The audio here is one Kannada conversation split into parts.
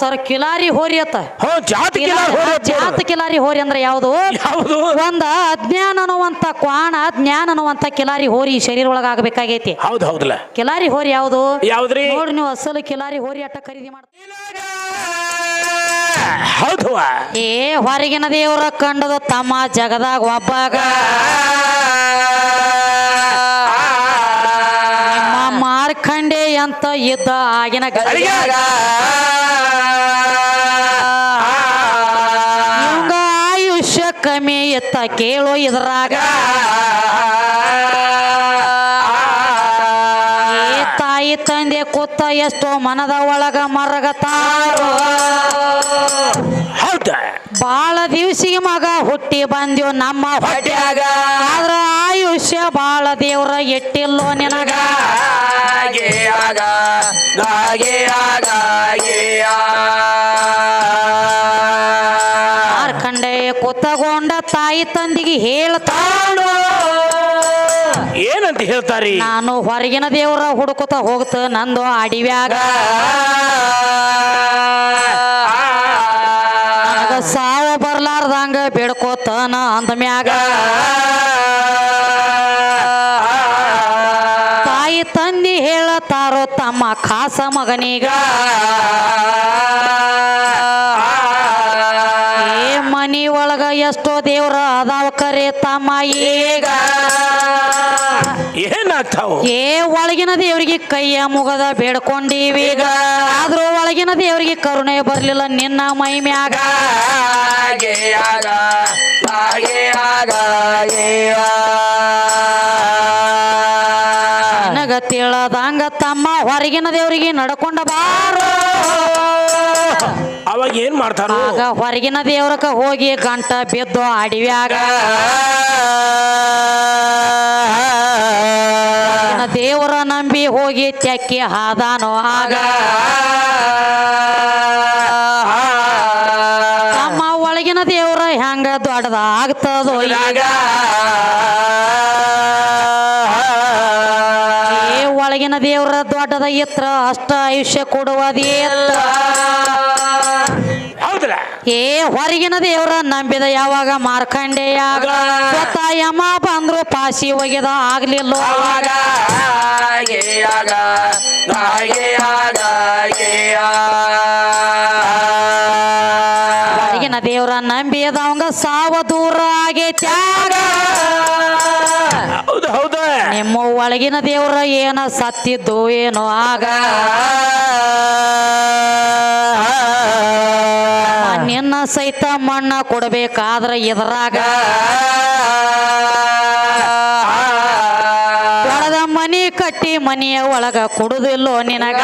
ಸರ್ ಕಿಲಾರಿ ಹೋರಿ ಅತ್ತ. ಹೋ ಜಾತಿ ಹೋರಿ ಜಾತ. ಕಿಲಾರಿ ಹೋರಿ ಅಂದ್ರೆ ಯಾವುದು? ಯಾವುದು? ಒಂದ ಅಜ್ಞಾನ ಅನ್ನುವಂತ ಕ್ವಾಣ ಜ್ಞಾನ ಅನ್ನುವಂತ ಕಿಲಾರಿ ಹೋರಿ ಈ ಶರೀರ ಒಳಗ ಆಗ್ಬೇಕಾಗೈತಿ. ಹೌದು ಹೌದಲ್ಲ ಕಿಲಾರಿ ಹೋರಿ ಯಾವುದು? ಯಾವ್ದ್ರಿ? ನೋಡ್ರಿ ನೀವು ಅಸಲು ಕಿಲಾರಿ ಹೋರಿ ಅಟ್ಟ ಖರೀದಿ ಮಾಡ್ತೀವಿ ಹೌದು ಏ ಹೊರಗಿನ ದೇವರ ಕಂಡದ ತಮ್ಮ ಜಗದಾಗ ಒಬ್ಬಾಗ. ಮಾರ್ಕಂಡೆ ಅಂತ ಇದ್ದ ಆಗಿನ ಗಳಿಗ್ಯಾಗ ಇವಂಗ ಆಯುಷ್ಯ ಕಮ್ಮಿ ಇತ್ತ ಕೇಳೋ ಇದ್ರಾಗ. ಈ ತಾಯಿ ತಂದೆ ಕೂತ ಎಷ್ಟೋ ಮನದ ಒಳಗ ಮರಗತಾರೋ ಹೌದ? ಬಾಳ ದಿವಸಿಗೆ ಮಗ ಹುಟ್ಟಿ ಬಂದ್ಯೋ ನಮ್ಮ ಹೊಟ್ಯಾಗ ಆದ್ರ ಆಯುಷ್ಯ ಬಾಳ ದೇವ್ರ ಎಟ್ಟಿಲ್ಲೋ ತಾಯಿ ತಂದಿಗೆ ಹೇಳ್ತಾಳು ಏನಂತ ಹೇಳ್ತಾರಿ? ನಾನು ಹೊರಗಿನ ದೇವರ ಹುಡುಕುತ್ತ ಹೋಗ್ತ ನಂದು ಅಡಿವ್ಯಾಗ. ಸಾವ ಬರ್ಲಾರ್ದಂಗ ಬೇಡ್ಕೋತನ ಅಂದ ಮ್ಯಾಗ. ತಾಯಿ ತಂದಿ ಹೇಳತಾರೋ ತಮ್ಮ ಖಾಸ ಮಗನೀಗ. ಒಳಗ ಎಷ್ಟೋ ದೇವ್ರ ಅದಾವ ಕರೆ ತಮ್ಮ ಈಗ. ಏನಾಗ್ತಾವ? ಏ ಒಳಗಿನ ದೇವರಿಗೆ ಕೈಯ ಮುಗದ ಬೇಡ್ಕೊಂಡೀವೀಗ ಆದ್ರೂ ಒಳಗಿನ ದೇವರಿಗೆ ಕರುಣೆ ಬರ್ಲಿಲ್ಲ ನಿನ್ನ ಮೈ ಮ್ಯಾಗ. ನನಗ ತಿಳದಂಗ ತಮ್ಮ ಹೊರಗಿನ ದೇವರಿಗೆ ನಡ್ಕೊಂಡ ಬಾರೋ. ಅವಾಗ ಏನ್ ಮಾಡ್ತಾರ ಆಗ ಹೊರಗಿನ ದೇವ್ರಕ ಹೋಗಿ ಗಂಟ ಬಿದ್ದು ಅಡಿವ್ಯಾಗ ಹೊರಗಿನ ದೇವರ ನಂಬಿ ಹೋಗಿ ತೆಕ್ಕಿ ಹಾದಾನೋ ಆಗ ತಮ್ಮ ಒಳಗಿನ ದೇವ್ರ ಹೆಂಗ ದೊಡ್ಡದಾಗ್ತದೋ ಈಗ ಏ ದೇವರ ದೊಡ್ಡದ ಎತ್ರ ಅಷ್ಟ ಆಯುಷ್ಯ ಕೊಡುವ ಏ ಹೊರಗಿನ ದೇವ್ರ ನಂಬಿದ ಯಾವಾಗ ಮಾರ್ಕಂಡೇ ಸ್ವತ ಯಮ ಬಂದ್ರು ಪಾಸಿ ಒಗೆದ ಆಗ್ಲಿಲ್ಲ. ಹೊರಗಿನ ದೇವ್ರ ನಂಬಿದವಂಗ ಸಾವ ದೂರ ಆಗೈತ್ಯಾಗ ನಿಮ್ಮ ಒಳಗಿನ ದೇವ್ರ ಏನ ಸತ್ತಿದ್ದು ಏನೋ ಆಗ. ನಿನ್ನ ಸಹಿತ ಮಣ್ಣ ಕೊಡಬೇಕಾದ್ರ ಇದ್ರಾಗ. ಒಳದ ಮನಿ ಕಟ್ಟಿ ಮನೆಯ ಒಳಗ ಕೊಡುದಿಲ್ಲೋ ನಿನಗ.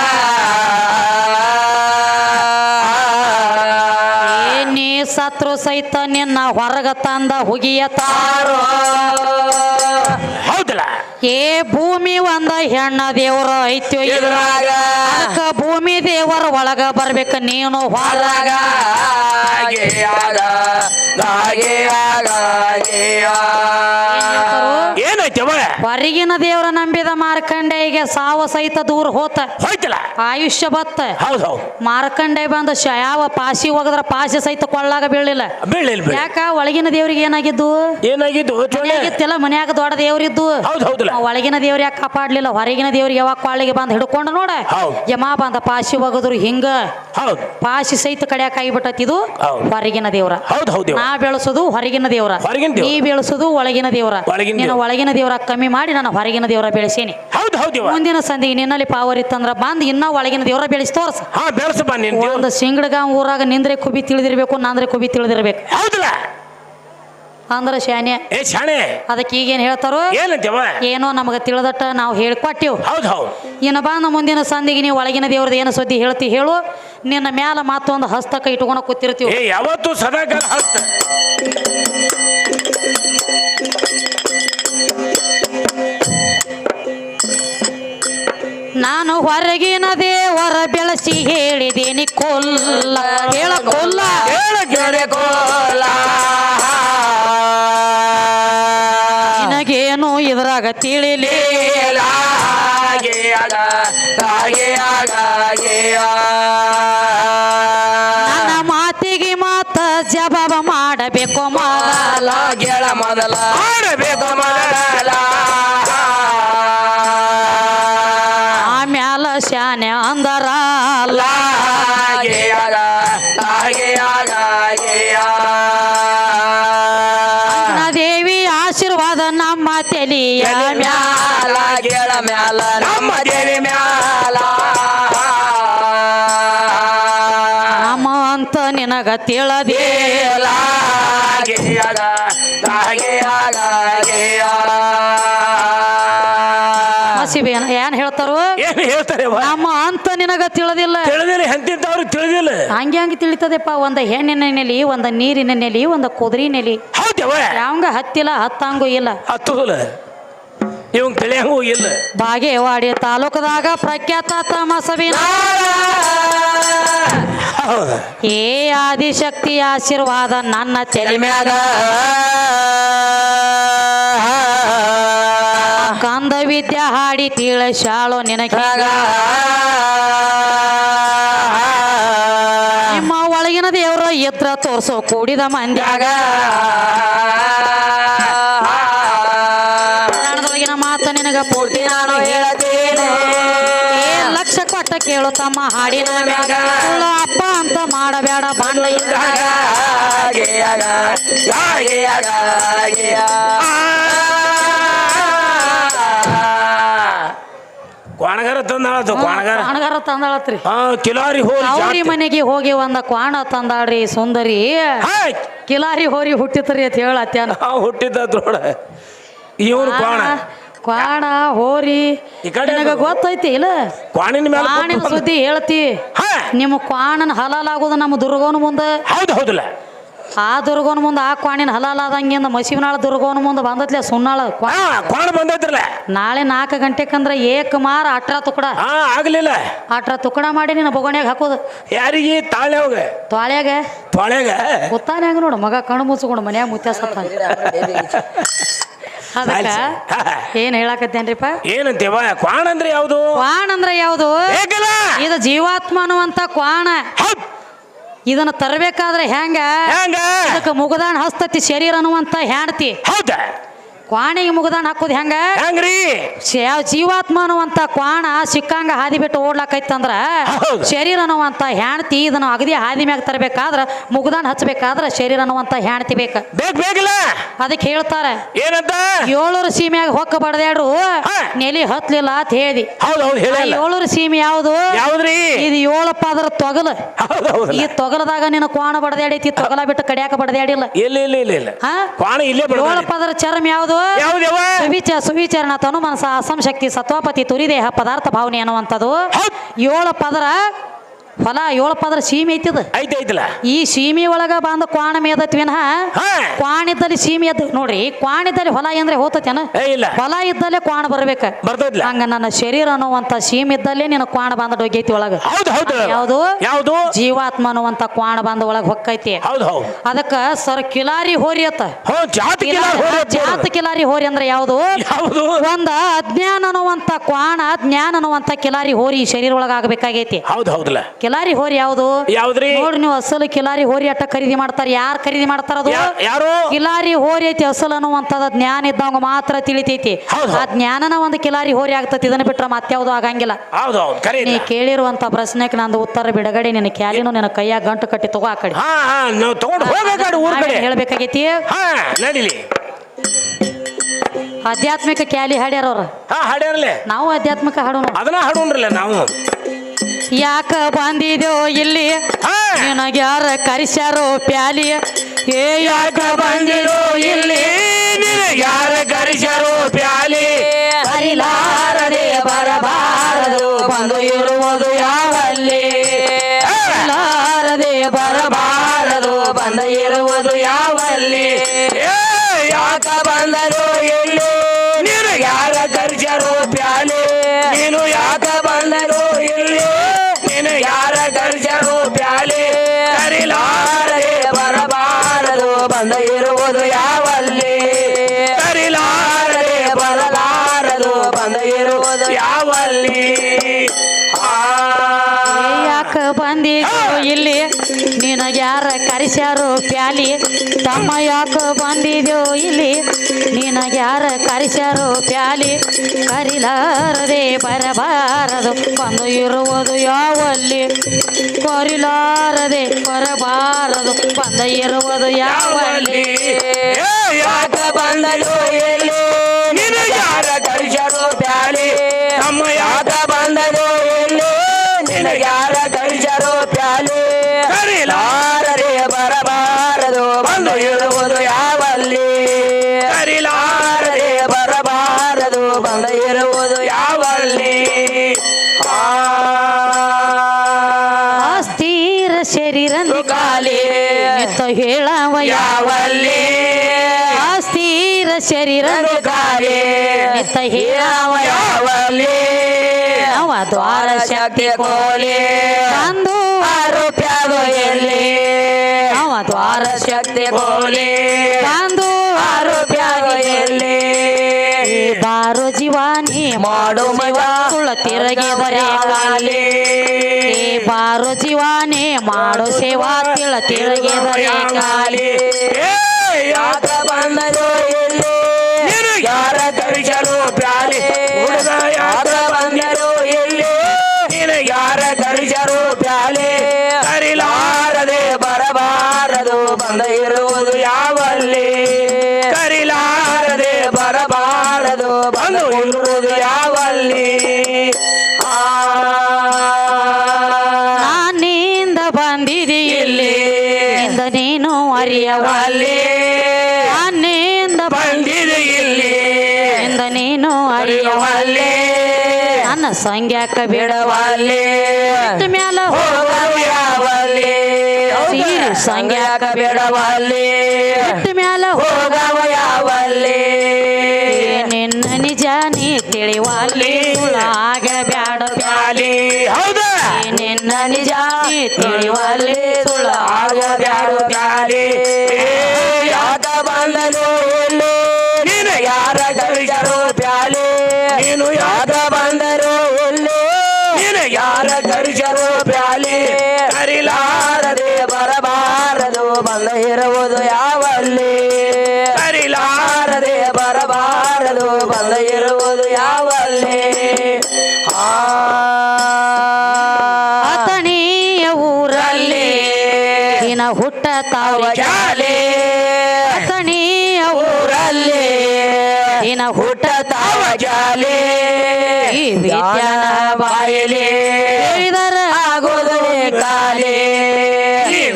ಸತ್ರು ಸಹಿತ ನಿನ್ನ ಹೊರಗ ತಂದ ಹುಗಿಯ ತಾರೋ. ಹೌದಲ್ಲ ಏ ಭೂಮಿ ಒಂದ ಹೆಣ್ಣ ದೇವ್ರ ಐತಿ ಇದ್ರಾಗ ಅದಕ್ಕ ಭೂಮಿ ದೇವರ ಒಳಗ ಬರ್ಬೇಕ ನೀನು ಹೊರಗ. ಹೊರಗಿನ ದೇವರ ನಂಬಿದ ಮಾರ್ಕಂಡೆಗೆ ಸಾವ ಸಹಿತ ದೂರ ಹೋತ. ಹೋಯ್ತಲ್ಲ? ಆಯುಷ್ಯ ಬತ್ತ. ಹೌದು ಹೌದು. ಮಾರ್ಕಂಡೆ ಬಂದ ಶ- ಯಾವ ಪಾಸಿ ಹೋಗದ್ರ ಪಾಶಿ ಸಹಿತ ಕೊಳ್ಳಾಗ ಬೀಳಿಲ್ಲ. ಬೀಳಿಲ್ ಬೀಳಿ ಯಾಕ? ಒಳಗಿನ ದೇವ್ರಿಗೆ ಏನಾಗಿದ್ದು? ಏನಾಗಿದ್ದು? ಚೋಳೆ ಮನ್ಯಾಗ ದೊಡ್ಡ ದೇವ್ರಿದ್ದು. ಹೌದು ಹೌದಲ್ಲ. ಆ ಒಳಗಿನ ದೇವ್ರ ಯಾಕೆ ಕಾಪಾಡ್ಲಿಲ್ಲ? ಹೊರಗಿನ ದೇವ್ರಿಗೆ ಯಾವಾಗ ಕೊಳ್ಳಿಗೆ ಬಂದ್ ಹಿಡ್ಕೊಂಡು ನೋಡ. ಯಮಾ ಯಮ ಬಂದ ಪಾಸಿ ಹೋಗದ್ರು ಹಿಂಗ. ಹೌದು. ಪಾಸಿ ಸಹಿತ ಕಡ್ಯಾಕ ಆಗಿಬಿಟ್ಟತಿ ಇದು ಹೊರಗಿನ ದೇವ್ರ. ಹೌದು ಹೌದು ನಾ ಬೆಳೆಸೋದು ಹೊರಗಿನ ದೇವ್ರ. ಹೊರಗಿನ ದೇವ್ರ. ನೀ ಬೆಳೆಸೋದು ಒಳಗಿನ ದೇವ್ರ. ಒಳಗಿನ ನೀನು ದೇವ್ರ. ಒಳಗಿನ ದೇವ್ರ. ಕಮ್ಮಿ ಮಾಡಿ ನಾನು ಹೊರಗಿನ ದೇವರ ಬೆಳೆಸೇನೆ. ಹೌದು ಹೌದು ಇವ. ಮುಂದಿನ ಸಂಧಿ ನಿನ್ನಲ್ಲಿ ಪಾವರ್ ಇತ್ತಂದ್ರ ಬಂದ್ ಇನ್ನ ಒಳಗಿನ ದೇವರ ಬೆಳೆಸಿ ತೋರ್ಸ. ಹಾ ಬೆಳಸಪ್ಪ ನೀನ್ ದೇವ್ರು. ಒಂದು ಸಿಂಗಡ್ಗ ಊರಾಗ ನಿಂದ್ರೆ ಕುಬಿ ತಿಳಿದಿರ್ಬೇಕು ನಾಂದ್ರೆ ಕುಬಿ ತಿಳಿದಿರ್ಬೇಕು. ಹೌದಲ್ಲ? ಅಂದ್ರ ಶಾನ್ಯ ಏ ಶಾಣೆ. ಅದಕ್ಕೆ ಈಗೇನ್ ಹೇಳ್ತಾರೋ? ಏನಂತವ ಏನೋ ನಮಗ ತಿಳಿದಟ್ಟ ನಾವು ಹೇಳ್ಕೊಟ್ಟಿವ್. ಹೌದು ಹೌದು. ಇನ್ನು ಬಂದ ಮುಂದಿನ ಸಂಧಿಗೆ ನೀವು ಒಳಗಿನ ದೇವ್ರದ್ದು ಏನು ಸುದ್ದಿ ಹೇಳ್ತಿ ಹೇಳು. ನಿನ್ನ ಮ್ಯಾಲ ಮತ್ತೊಂದು ಹಸ್ತಕ ಇಟ್ಕೊಂಡು ಕೂತಿರ್ತೀವಿ. ಏ ಯಾವತ್ತು ಸದಾಕಾಲ ಹಸ್ತ ಹೊರಗಿನ ದೇವರ ಬೆಳಸಿ ಹೇಳಿದೇನಿ ಕೊಲ್ಲ. ಹೇಳ ಕೊಲ್ಲ. ಹೇಳ ಗೆರೆ ಕೊಲ್ಲ. ನಿನಗೇನು ಇದ್ರಾಗ ತಿಳಿಲಿಲ್ಲ ನನ್ನ ಮಾತಿಗೆ ಮಾತ ಜಬಾಬ ಮಾಡಬೇಕು ಮಾಡಲ ಗೆಳ ಮೊದಲ. ಶಾನೆ ಅಂದರ. ದೇವಿ ಆಶೀರ್ವಾದ ನಮ್ಮ ತೆಲಿಯ ಮ್ಯಾಲ ಗೇಳ ಮ್ಯಾಲ ನಮ್ಮ ದೇವಿ ಮ್ಯಾಲ. ನಮ್ಮ ಅಂತ ನಿನಗ ತಿಳದಿ ಮಸಿಬೇನ ಏನ್ ಹೇಳ್ತಾರೋ? ಏನ್ ಹೇಳ್ತಾರೆ ಅವ್ವ? ನಮ್ಮ ಅಂತ ನಿನಗ ತಿಳಿದಿಲ್ಲ. ತಿಳಿದಿಲ್ಲ ಎಂತಿದ್ದವ್ರಿಗೆ ತಿಳಿದಿಲ್ಲ. ಹಂಗೆ ಹಂಗೆ ತಿಳಿತದೆಪ್ಪ ಒಂದ ಹೆಣ್ಣಿನ ನೆಲಿ ಒಂದ ನೀರಿನ ನೆಲಿ ಒಂದ ಕುದುರಿ ನೆಲಿ. ಹೌದವ ಯಾವಂಗ ಹತ್ತಿಲ್ಲ ಹತ್ತಂಗೂ ಇಲ್ಲ. ಹತ್ತುದಿಲ್ಲ. ಇವಂಗ್ ತಿಳಿಯಂಗೂ ಇಲ್ಲ. ಬಾಗೇವಾಡಿ ತಾಲೂಕದಾಗ ಪ್ರಖ್ಯಾತ ಹೌದು. ಏ ಆದಿಶಕ್ತಿ ಆಶೀರ್ವಾದ ನನ್ನ ತಲೆ ಮ್ಯಾಗ. ವಿದ್ಯಾ ಹಾಡಿ ತೀಳ ಶಾಳೋ ನಿನಗೆ ನಿಮ್ಮ ಒಳಗಿನ ದೇವರ ಎತ್ರ ತೋರ್ಸೋ ಕೂಡಿದ ಮಂದ್ಯಾಗ ಕನ್ನಡದೊಳಗಿನ ಮಾತು ನಿನಗ ಪೂರ್ತಿ ನಾನು ಹೇಳ್ತೀನಿ. ಲಕ್ಷ ಕೊಟ್ಟ ಕೇಳು ತಮ್ಮ ಹಾಡಿನ ಮ್ಯಾಗ. ಅಪ್ಪ ಅಂತ ಮಾಡಬೇಡ, ಬಾಂಡ ತಂದಾಳತ್ತು ಕ್ವಾಣಗಾರ. ಅಣಗಾರ ತಂದಾಳತ್ರಿ. ಹಾ ಕಿಲಾರಿ ಹೋರಿ ಅವ್ರಿ ಜಾತ್ರೆ. ಮನೆಗೆ ಹೋಗಿ ಒಂದ ಕ್ವಾಣ ತಂದಾಳ್ರಿ ಸುಂದರಿ. ಕಿಲಾರಿ ಹೋರಿ ಹುಟ್ಟಿತ್ರಿ ಅಂತ ಹೇಳತ್ಯಾನ ಆ ಹುಟ್ಟಿದ್ದ ನೋಡ. ಇವನು ಕ್ವಾಣ. ಕ್ವಾಣ ಹೋರಿ. ಈ ಕಡೆ ನಿನಗ ಗೊತ್ತೈತಿ ಇಲ್ಲ? ಕ್ವಾಣಿನ ಮೇಲೆ ಕ್ವಾಣಿನ ಕೂತ್ಕೊಂಡು- ಸುದ್ದಿ ಹೇಳ್ತಿ. ಹಾ ನಿಮ್ಮ ಕ್ವಾಣನ ಹಲಾಲಾಗೋದು ನಮ್ಮ ದುರ್ಗವನ ಮುಂದೆ. ಹೌದು ಹೌದಲ್ಲ. ಆ ದುರ್ಗೋನ ಮುಂದೆ ಆ ಕ್ವಾಣಿನ ಹಲಾಲಾದಂಗಿಂದ ಮಸಿವನಾಳ ದುರ್ಗೋನ ಮುಂದೆ ಬಂದತ್ಲೆ ಸುನ್ನಾಳ ಕ್ವಾ ಹಾ ಕ್ವಾಣ ಬಂದೈತ್ರಲ್ಲ. ನಾಳೆ ನಾಲ್ಕು ಗಂಟೆಕಂದ್ರೆ ಏಕ ಮಾರ ಅಟ್ರ ತುಕಡ. ಹಾ ಆಗ್ಲಿಲ್ಲ. ಅಟ್ರ ತುಕಡ ಮಾಡಿ ನಿನ್ನ ಬೊಗಣ್ಯಾಗ ಹಾಕೋದು. ಯಾರಿಗೆ? ತಾಳೆ ಹೋಗ ತ್ವಾಳ್ಯಾಗ ತೊಳೆಗ ಹಂಗ ನೋಡು ಮಗ ಕಣ್ಣು ಮುಚ್ಕೊಂಡು ಮನ್ಯಾಗ ಮುತ್ಯ ಸತ್ತ ಅದಕ್ಕ ಹಾ. ಏನ್ ಹೇಳಾಕತ್ತೇನ್ರಿಪ್ಪ? ಏನಂತೇವ ಕ್ವಾಣ ಅಂದ್ರೆ ಯಾವುದು? ಕ್ವಾಣ ಅಂದ್ರೆ ಯಾವುದು? ಇದು ಜೀವಾತ್ಮ ಅನ್ನುವಂತ ಕ್ವಾಣ. ಇದನ್ನ ತರಬೇಕಾದ್ರೆ ಹೆಂಗ? ಹೆಂಗ? ಅದಕ್ಕೆ ಮುಗದಾನ್ ಹಸ್ತತಿ ಶರೀರ ಅನ್ನುವಂತ ಹೆಂಡತಿ. ಹೌದ? ಕ್ವಾಣಿಗೆ ಮುಗದಾನ ಹಾಕೋದು ಹೆಂಗ? ಹೆಂಗ್ರಿ? ಶ- ಜೀವಾತ್ಮ ಅನ್ನುವಂತ ಕ್ವಾಣ ಸಿಕ್ಕಂಗ ಹಾದಿ ಬಿಟ್ಟು ಓಡ್ಲಾಕೈತಂದ್ರ ಹೌದು. ಶರೀರ ಅನ್ನುವಂತ ಹೆಣ್ತಿ ಇದನ್ನು ಅಗದಿ ಹಾದಿ ಮ್ಯಾಗ ತರಬೇಕಾದ್ರ ಮುಗದಾನ ಹಚ್ಚಬೇಕಾದ್ರ ಶರೀರ ಅನ್ನುವಂತ ಹೆಣ್ತಿ ಬೇಕ. ಬೇಕ್ ಬೇಕಿಲ್ಲ? ಅದಕ್ಕೆ ಹೇಳ್ತಾರೆ ಏನಂತ? ಏಳೂರು ಸೀಮೆಯಾಗ ಹೊಕ್ಕ ಬಡದ್ಯಾಡ್ರು? ಹಾ. ನೆಲಿ ಹತ್ಲಿಲ್ಲ ಅಂತ ಹೇಳಿ. ಹೌದು ಹೌದು ಆ ಹೇಳಲ್ಲ ಏಳೂರು ಸೀಮೆ ಯಾವುದು? ಯಾವ್ದ್ರಿ? ಇದು ಏಳಪ್ಪ ಅದ್ರ ತೊಗಲು. ಹೌದು ಹೌದಲ್ಲ ಈ ತೊಗಲದಾಗ ನಿನ್ನ ಕ್ವಾಣ ಬಡದ್ಯಾಡೈತಿ ತೊಗಲ ಬಿಟ್ಟು ಕಡಿಯಾಕ ಬಡದ್ಯಾಡಿಲ್ಲ. ಇಲ್ಲ ಇಲ್ಲ ಇಲ್ಲ ಇಲ್ಲ. ಹಾ? ಕ್ವಾಣ ಇಲ್ಲೇ ಬಿಡ ಏಳಪ್ಪ ಅದರ ಚರ್ಮ ಯಾವುದು? ಯಾವ್ದವ? ಸುವಿಚ ಸುವಿಚಾರಣ ತನು ಮನಸ ಅಸಂಶಕ್ತಿ ಸತ್ವಾಪತಿ ತುರಿದೇಹ ಪದಾರ್ಥ ಭಾವನೆ ಅನ್ನುವಂಥದ್ದು. ಏಳು ಪದರ ಹೊಲ ಏಳಪ್ಪ ಅಂದ್ರೆ ಸೀಮೆ ಐತಿದ ಐತೆ ಐತಲ್ಲ? ಈ ಸೀಮೆ ಒಳಗ ಬಂದ ಕ್ವಾಣ ಮೇದತ್ ವಿನಃ ಹಾ? ಕ್ವಾಣಿದ್ದಲ್ಲಿ ಸೀಮೆ ಎದ್ದು ನೋಡ್ರಿ ಕ್ವಾಣಿದ್ದಲ್ಲಿ ಹೊಲ ಅಂದ್ರೆ ಹೋತತೇನ? ಏ ಇಲ್ಲ. ಹೊಲ ಇದ್ದಲ್ಲೇ ಕ್ವಾಣ ಬರ್ಬೇಕ. ಬರ್ತೈತ್ಲ ಹಂಗ ನನ್ನ ಶರೀರ ಅನ್ನುವಂತ ಸೀಮೆ ಇದ್ದಲ್ಲೇ ನಿನ್ನ ಕ್ವಾಣ ಬಂದ ಹೋಗೈತಿ ಒಳಗ. ಹೌದು ಹೌದು. ಯಾವುದು? ಯಾವುದು? ಜೀವಾತ್ಮ ಅನ್ನುವಂತ ಕ್ವಾಣ ಬಂದ ಒಳಗ ಹೊಕ್ಕೈತಿ. ಹೌದು ಹೌದು. ಅದಕ್ಕ ಸರ್ ಕಿಲಾರಿ ಹೋರಿ ಅತ್ತ. ಹೋ ಜಾತಿ ಕಿಲ ಕಿಲಾರಿ- ಹೋರಿ ಜಾತ ಕಿಲಾರಿ ಹೋರಿ ಅಂದ್ರೆ ಯಾವ್ದು? ಯಾವ್ದು? ಒಂದ ಅಜ್ಞಾನ ಅನ್ನುವಂತ ಕ್ವಾಣ ಜ್ಞಾನ ಅನ್ನುವಂತ ಕಿಲಾರಿ ಹೋರಿ ಈ ಶರೀರ ಒಳಗ ಆಗ್ಬೇಕಾಗೈತಿ. ಹೌದು ಹೌದಲ್ಲ. ಕಿಲಾರಿ ಹೋರಿ ಯಾವುದು? ಯಾವ್ದ್ರಿ? ನೋಡ್ರಿ ನೀವು ಅಸಲು ಕಿಲಾರಿ ಹೋರಿ ಅಟ್ಟ ಖರೀದಿ ಮಾಡ್ತಾರ. ಯಾರು ಖರೀದಿ ಮಾಡ್ತಾರ ಅದು? ಯಾ- ಯಾರು? ಕಿಲಾರಿ ಹೋರಿ ಐತಿ ಅಸಲು ಅನ್ನುವಂಥದ್ದು ಜ್ಞಾನ ಇದ್ದವಂಗ ಮಾತ್ರ ತಿಳಿತೈತಿ. ಹೌದ್ ಹೌದ್. ಆ ಜ್ಞಾನನ ಒಂದು ಕಿಲಾರಿ ಹೋರಿ ಆಗ್ತತಿ. ಇದನ್ನ ಬಿಟ್ರೆ ಮತ್ಯಾವುದು ಆಗಂಗಿಲ್ಲ. ಹೌದು ಹೌದು ಕರೆ ನೀ. ಕೇಳಿರುವಂತ ಪ್ರಶ್ನೆಗೆ ನಂದು ಉತ್ತರ ಬಿಡಗಡೆ. ನಿನ್ನ ಕ್ಯಾಲಿನೂ ನಿನ್ನ ಕೈಯಾಗ ಗಂಟು ಕಟ್ಟಿ ತಗೋ ಆ ಕಡೆ. ಹಾ ಹಾ ನಾವು ತಗೊಂಡು ಹೋಗ್ಬೇಕಾಡು ಊರ್ ಕಡೆ. ಹೇಳ್ಬೇಕಾಗೈತಿ. ಹಾ ನಡಿಲಿ. ಆಧ್ಯಾತ್ಮಿಕ ಕ್ಯಾಲಿ ಹಾಡ್ಯಾರ ಅವ್ರ. ಹಾ ಹಾಡ್ಯಾರಲ್ಲೇ ನಾವು ಆಧ್ಯಾತ್ಮಿಕ ಹಾಡೋಣ ಅದನ್ನ ಹಾಡೋಣ್ರಲ್ಲ ನಾವು. ಯಾಕ ಬಂದಿದ್ಯೋ ಇಲ್ಲಿ? ಹಾ. ನಿನಗೆ ಯಾರ ಕರಿಸ್ಯಾರೋ ಪ್ಯಾಲಿ? ಏ ಯಾಕ ಬಂದಿರೋ ಇಲ್ಲಿ? ಯಾರ ಕರಿಸ್ಯಾರೋ ಪ್ಯಾಲಿ? ಹರಿಲಾರದೆ ಬರಬಾರದು ಬಂದು ಇರುವುದು ಯಾವಲ್ಲಿ? ಹರಿಲಾರದೆ ಬರಬಾರದು ಬಂದು ಇರುವುದು ಯಾವಲ್ಲಿ? ಯಾಕ ಬಂದರು ಇಲ್ಲಿ ನೀನು ಯಾರ ಕರಿಸ್ಯಾರೋ ಪ್ಯಾಲಿ? ಬಂದಿದ್ಯೋ ಇಲ್ಲಿ. ನಿನಗೆ ಯಾರ ಕರೆಸ್ಯಾರೋ ಪ್ಯಾಲಿ? ತಮ್ಮ ಯಾಕೆ ಬಂದಿದ್ಯೋ ಇಲ್ಲಿ? ನಿನಗೆ ಯಾರ ಕರೆಸ್ಯಾರೋ ಪ್ಯಾಲಿ? ಕರಿಲಾರದೆ ಬರಬಾರದು ಬಂದು ಇರುವುದು ಯಾವಲ್ಲಿ? ಕರಿಲಾರದೆ ಬರಬಾರದು ಬಂದ ಇರುವುದು ಯಾವಲ್ಲಿ? ಏ, ಶರೀರ ಅವ ದ್ವಾರ ಶಕ್ತಿ ಕೋಲೆ. ಅಂದು ಆರೋಪ್ಯದು ಎಲ್ಲಿ? ಅವ ದ್ವಾರ ಶಕ್ತಿ ಕೋಲೆ. ಅಂದು ಆರೋಪ್ಯದು ಎಲ್ಲಿ ಬಾರೋ ಜೀವಾನಿ ಮಾಡು ಮಗ. ತಿರಗಿದರೆ ತಿರುಗಿದರೆ ಬಾರು ಜೀವಾನಿ ಮಾಡೋ ಸೇವಾ ತಿಳ ತಿರುಗಿದರೆ ಏ, ಯಾಕ ಯಾರ ಕಳಿಸಲು ಪ್ಯಾಲಿ ಹುಡುಗ ಯಾರ ಬಂದರು ಇಲ್ಲಿ? ನೀನು ಯಾರ ಕಳಿಸರು ಪ್ಯಾಲಿ ಕರಿಲಾರದೆ ಬರಬಾರದು, ಬಂದ ಇರುವುದು ಯಾವಲ್ಲಿ? ಕರಿಲಾರದೆ ಬರಬಾರದು, ಬಂದು ಇರುವುದು ಯಾವಲ್ಲಿ? ಆ ನಾನಿಂದ ಬಂದಿದೆ ಇಲ್ಲಿ, ಇಂದ ನೀನು ಅರಿಯವ ಸಂಗ್ಯಾಕ ಬೇಡವಾಲೆ ಮ್ಯಾಲ ಹೋಗವು ಯಾವಲ್ಲಿ ಸೀರೆ ಸಂಗ್ಯಾಕ ಬಿಡವಾಲೆ ಮ್ಯಾಲ ಹೋಗವ ಯಾವಲ್ಲಿ ನಿನ್ನ ನಿಜ ನೀ ತಿಳಿವಲ್ಲಿ? ಸುಳಾಗ ಬ್ಯಾಡ ಬ್ಯಾಲಿ ಹೌದಾ. ನಿನ್ನ ನಿಜ ನೀ ತಿಳಿವಲ್ಲಿ? ಬ್ಯಾಡ ಆಗ ಬ್ಯಾಡು ಕಳಿಸರು ಬ್ಯಾಲಿ ಕರಿಲಾರದೆ ಬರಬಾರದು ಬಂದ ಇರುವುದು ಯಾವಲ್ಲಿ? ಕರಿಲಾರದೆ ಬರಬಾರದು ಬಂದ ಇರುವುದು ಯಾವಲ್ಲಿ? ಆ ಅತಣಿಯ ಊರಲ್ಲಿ ದಿನ ಹುಟ್ಟ ತಾವ ಜಾಲೆ. ಅತಣಿಯ ಊರಲ್ಲಿ ದಿನ ಹುಟ್ಟ ತಾವ ಜಾಲೆ. ಈ ವಿದ್ಯಾನ ಬಾಯಲಿ. ಕಾಲಿ ಈ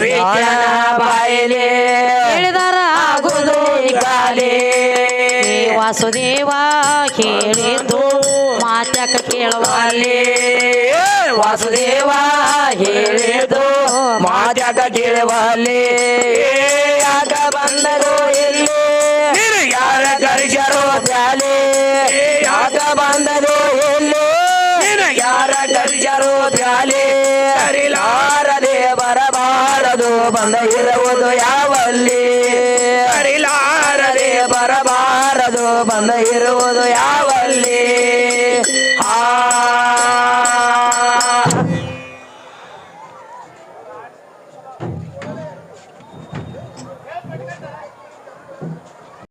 ಹೇಳಿದಾರ ಆಗುದು ಕಾಲೆ ವಾಸುದೇವ ಹೇಳಿದ್ದು ಮಾತ್ಯಾಕ ಕೇಳುವ ಅಲ್ಲಿ ವಾಸುದೇವ ಹೇಳಿದ್ದು ಮಾತ್ಯಾಕ ಕೇಳುವಲ್ಲಿ. ಬಂದ ಇರುವುದು ಯಾವಲ್ಲಿ? ಅರಿಲಾರದೆ ಬರಬಾರದು ಬಂದ ಆ